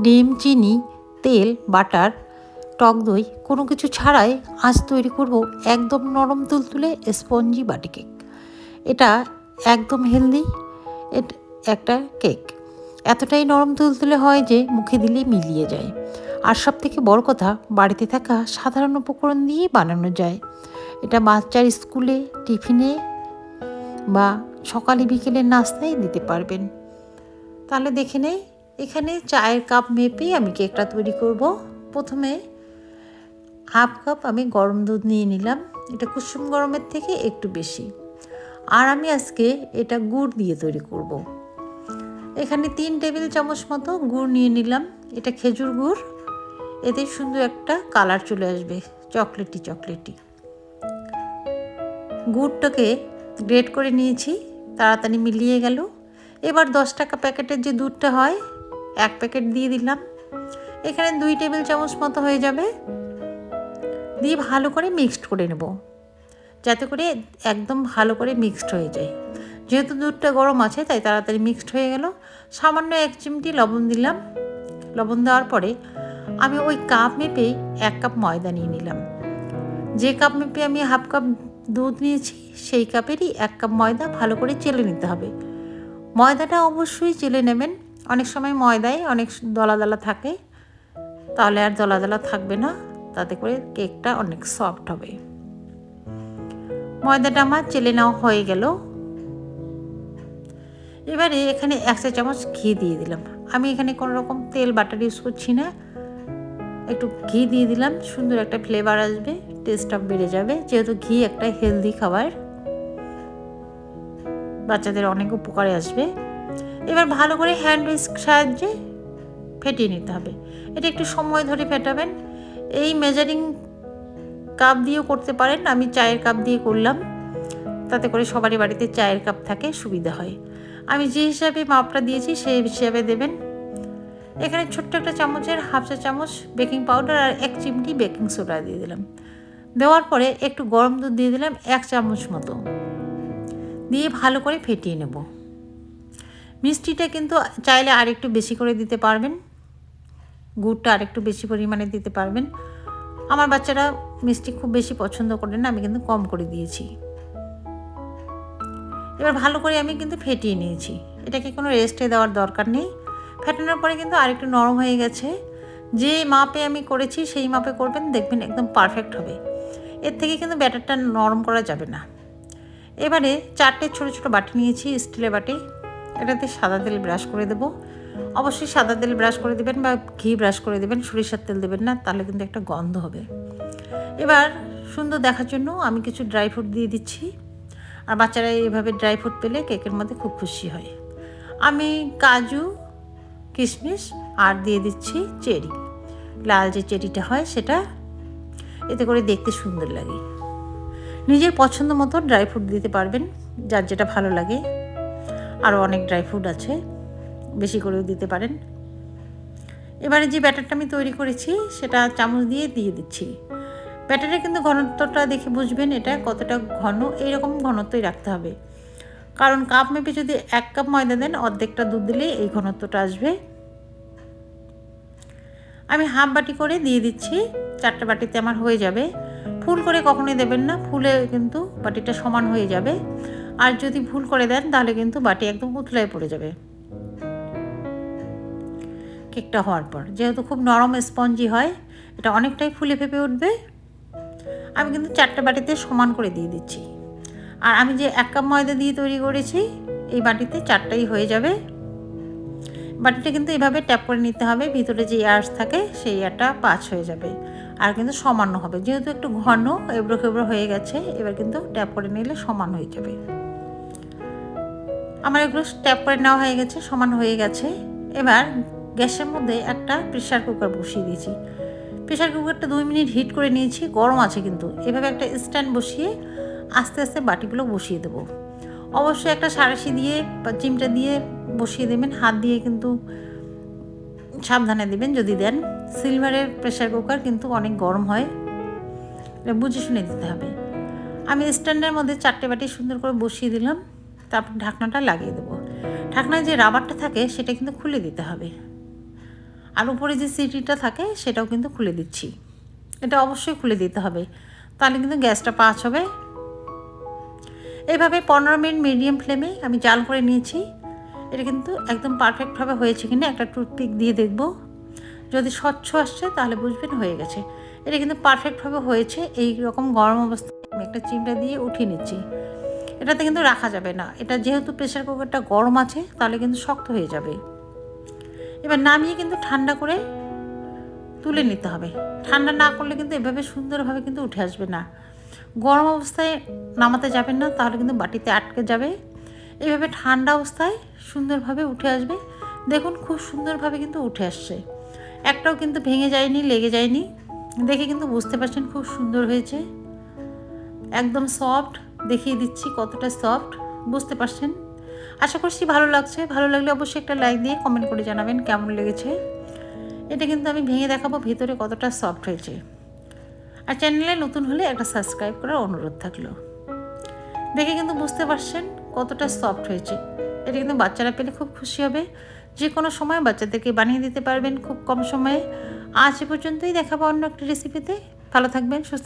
ডিম, চিনি, তেল, বাটার, টক দই, কোনো কিছু ছাড়াই আজ তৈরি করব একদম নরম তুলতুলে স্পঞ্জি বাটি কেক। এটা একদম হেলদি একটা কেক। এতটাই নরম তুলতুলে হয় যে মুখে দিলেই মিলিয়ে যায়। আর সব থেকে বড় কথা, বাড়িতে থাকা সাধারণ উপকরণ দিয়েই বানানো যায়। এটা বাচ্চার স্কুলে, টিফিনে বা সকালে বিকেলে নাস্তায় দিতে পারবেন। তাহলে দেখে নেই এখানে চায়ের কাপ মেপেই আমি কেকটা তৈরি করব। প্রথমে হাফ কাপ আমি গরম দুধ নিয়ে নিলাম। এটা কুসুম গরমের থেকে একটু বেশি। আর আমি আজকে এটা গুড় দিয়ে তৈরি করব। এখানে তিন টেবিল চামচ মতো গুড় নিয়ে নিলাম। এটা খেজুর গুড়। এতে সুন্দর একটা কালার চলে আসবে, চকলেটি চকলেটি। গুড়টাকে গ্রেট করে নিয়েছি, তাড়াতাড়ি মিলিয়ে গেল। এবার দশ টাকা প্যাকেটের যে দুধটা হয় এক প্যাকেট দিয়ে দিলাম। এখানে দুই টেবিল চামচ মতো হয়ে যাবে। দিয়ে ভালো করে মিক্সড করে নেব, যাতে করে একদম ভালো করে মিক্সড হয়ে যায়। যেহেতু দুধটা গরম আছে, তাই তাড়াতাড়ি মিক্সড হয়ে গেল। সামান্য এক চিমটি লবণ দিলাম। লবণ দেওয়ার পরে আমি ওই কাপ মেপেই এক কাপ ময়দা নিয়ে নিলাম। যে কাপ মেপে আমি হাফ কাপ দুধ নিয়েছি, সেই কাপেরই এক কাপ ময়দা ভালো করে চেলে নিতে হবে। ময়দাটা অবশ্যই চেলে নেবেন। অনেক সময় ময়দায় অনেক দলা দলা থাকে। তাহলে আর দলা দলা থাকবে না, তাতে করে কেকটা অনেক সফট হবে। ময়দাটা আমার চেলে নেওয়া হয়ে গেল। এবারে এখানে এক চা চামচ ঘি দিয়ে দিলাম। আমি এখানে কোনো রকম তেল, বাটার ইউজ করছি না। একটু ঘি দিয়ে দিলাম, সুন্দর একটা ফ্লেভার আসবে টেস্টটা বেড়ে যাবে। যেহেতু ঘি একটা হেলদি খাবার, বাচ্চাদের অনেক উপকারে আসবে। এবার ভালো করে হ্যান্ড উইস্ক সাহায্যে ফেটিয়ে নিতে হবে। এটা একটু সময় ধরে ফেটাবেন। এই মেজারিং কাপ দিয়েও করতে পারেন। আমি চায়ের কাপ দিয়ে করলাম। তাতে করে সবারই বাড়িতে চায়ের কাপ থাকে, সুবিধা হয়। আমি যে হিসাবে মাপটা দিয়েছি, সেই হিসাবে দেবেন। এখানে ছোট্ট একটা চামচের হাফ চা চামচ বেকিং পাউডার আর এক চিমটি বেকিং সোডা দিয়ে দিলাম। দেওয়ার পরে একটু গরম দুধ দিয়ে দিলাম এক চামচ মতো। দিয়ে ভালো করে ফেটিয়ে নেব। মিষ্টিটা কিন্তু চাইলে আর একটু বেশি করে দিতে পারবেন। গুড়টা আরেকটু বেশি পরিমাণে দিতে পারবেন। আমার বাচ্চারা মিষ্টি খুব বেশি পছন্দ করেন না, আমি কিন্তু কম করে দিয়েছি। এবার ভালো করে আমি কিন্তু ফেটিয়ে নিয়েছি। এটাকে কোনো রেস্টে দেওয়ার দরকার নেই। ফেটানোর পরে কিন্তু আরেকটু নরম হয়ে গেছে। যে মাপে আমি করেছি সেই মাপে করবেন, দেখবেন একদম পারফেক্ট হবে। এর থেকে কিন্তু ব্যাটারটা নরম করা যাবে না। এবারে চারটে ছোটো ছোটো বাটি নিয়েছি, স্টিলের বাটি। এটাতে সাদা তেল ব্রাশ করে দেবো। অবশ্যই সাদা তেল ব্রাশ করে দেবেন বা ঘি ব্রাশ করে দেবেন, সরিষার তেল দেবেন না, তাহলে কিন্তু একটা গন্ধ হবে। এবার সুন্দর দেখার জন্য আমি কিছু ড্রাই ফ্রুট দিয়ে দিচ্ছি। আর বাচ্চারা এইভাবে ড্রাই ফ্রুট পেলে কেকের মধ্যে খুব খুশি হয়। আমি কাজু, কিশমিশ আর দিয়ে দিচ্ছি চেরি। লাল যে চেরিটা হয় সেটা এতে করে দেখতে সুন্দর লাগে। নিজের পছন্দ মতো ড্রাই ফ্রুট দিতে পারবেন, যার যেটা ভালো লাগে। আরও অনেক ড্রাই ফ্রুট আছে, বেশি করেও দিতে পারেন। এবারে যে ব্যাটারটা আমি তৈরি করেছি, সেটা চামচ দিয়ে দিয়ে দিচ্ছি। ব্যাটারের কিন্তু ঘনত্বটা দেখে বুঝবেন এটা কতটা ঘন, এইরকম ঘনত্বই রাখতে হবে। কারণ কাপ মেপে যদি এক কাপ ময়দা দেন, অর্ধেকটা দুধ দিলে এই ঘনত্বটা আসবে। আমি হাফ বাটি করে দিয়ে দিচ্ছি, চারটে বাটিতে আমার হয়ে যাবে। ফুল করে কখনোই দেবেন না, ফুলে কিন্তু বাটিটা সমান হয়ে যাবে। আর যদি ভুল করে দেন, তাহলে কিন্তু বাটি একদম উতলায় পড়ে যাবে। কেকটা হওয়ার পর। যেহেতু খুব নরম স্পঞ্জি হয়, এটা অনেকটাই ফুলে ফেপে উঠবে। আমি কিন্তু চারটে বাটিতে সমান করে দিয়ে দিচ্ছি। আর আমি যে এক কাপ ময়দা দিয়ে তৈরি করেছি, এই বাটিতে চারটাই হয়ে যাবে। বাটিটা কিন্তু এভাবে ট্যাপ করে নিতে হবে, ভিতরে যে এয়ার্স থাকে, সেই এয়ারটা পাঁচ হয়ে যাবে। আর কিন্তু সমান্য হবে। যেহেতু একটু ঘন এবড়ো খেবড়ো হয়ে গেছে, এবার কিন্তু ট্যাপ করে নিলে সমান হয়ে যাবে। আমার এগুলো ট্যাপ করে নেওয়া হয়ে গেছে, সমান হয়ে গেছে। এবার গ্যাসের মধ্যে একটা প্রেশার কুকার বসিয়ে দিয়েছি। প্রেশার কুকারটা দুই মিনিট হিট করে নিয়েছি, গরম আছে কিন্তু। এভাবে একটা স্ট্যান্ড বসিয়ে আস্তে আস্তে বাটিগুলো বসিয়ে দেবো। অবশ্যই একটা সারাশি দিয়ে বা চিমটা দিয়ে বসিয়ে দেবেন। হাত দিয়ে কিন্তু সাবধানে দেবেন যদি দেন। সিলভারের প্রেশার কুকার কিন্তু অনেক গরম হয়। বুঝে শুনে দিতে হবে। আমি স্ট্যান্ডের মধ্যে চারটে বাটি সুন্দর করে বসিয়ে দিলাম। তারপর ঢাকনাটা লাগিয়ে দেবো। ঢাকনায় যে রাবারটা থাকে সেটা কিন্তু খুলে দিতে হবে। আর উপরে যে সিটিটা থাকে সেটাও কিন্তু খুলে দিচ্ছি। এটা অবশ্যই খুলে দিতে হবে। তাহলে কিন্তু গ্যাসটা পাঁচ হবে। এইভাবে পনেরো মিনিট মিডিয়াম ফ্লেমে আমি জাল করে নিয়েছি। এটা কিন্তু একদম পারফেক্টভাবে হয়েছে কিনা একটা টুথপিক দিয়ে দেখব। যদি স্বচ্ছ আসছে তাহলে বুঝবেন হয়ে গেছে। এটা কিন্তু পারফেক্টভাবে হয়েছে। এই রকম গরম অবস্থায় আমি একটা চিমটা দিয়ে উঠিয়ে নিচ্ছি। এটাতে কিন্তু রাখা যাবে না। এটা যেহেতু প্রেশার কুকারটা গরম আছে, তাহলে কিন্তু শক্ত হয়ে যাবে। এবার নামিয়ে কিন্তু ঠান্ডা করে তুলে নিতে হবে। ঠান্ডা না করলে কিন্তু এভাবে সুন্দরভাবে কিন্তু উঠে আসবে না। গরম অবস্থায় নামাতে যাবেন না, তাহলে কিন্তু বাটিতে আটকে যাবে। এভাবে ঠান্ডা অবস্থায় সুন্দরভাবে উঠে আসবে। দেখুন খুব সুন্দরভাবে কিন্তু উঠে আসছে। একটাও কিন্তু ভেঙে যায়নি, লেগে যায়নি। দেখে কিন্তু বুঝতে পারছেন খুব সুন্দর হয়েছে। একদম সফট দেখিয়ে দিচ্ছি কতটা সফট বুঝতে পারছেন? আশা করছি ভালো লাগছে। ভালো লাগলে অবশ্যই একটা লাইক দিয়ে কমেন্ট করে জানাবেন কেমন লেগেছে। এটা কিন্তু আমি ভেঙে দেখাবো ভেতরে কতটা সফট হয়েছে। আর চ্যানেলে নতুন হলে একটা সাবস্ক্রাইব করার অনুরোধ থাকল। দেখে কিন্তু বুঝতে পারছেন কতটা সফট হয়েছে। এটা কিন্তু বাচ্চারা পেলে খুব খুশি হবে। যে কোনো সময় বাচ্চাদেরকে বানিয়ে দিতে পারবেন খুব কম সময়ে। আজ পর্যন্তই দেখাবো অন্য একটা রেসিপিতে ভালো থাকবেন, সুস্থ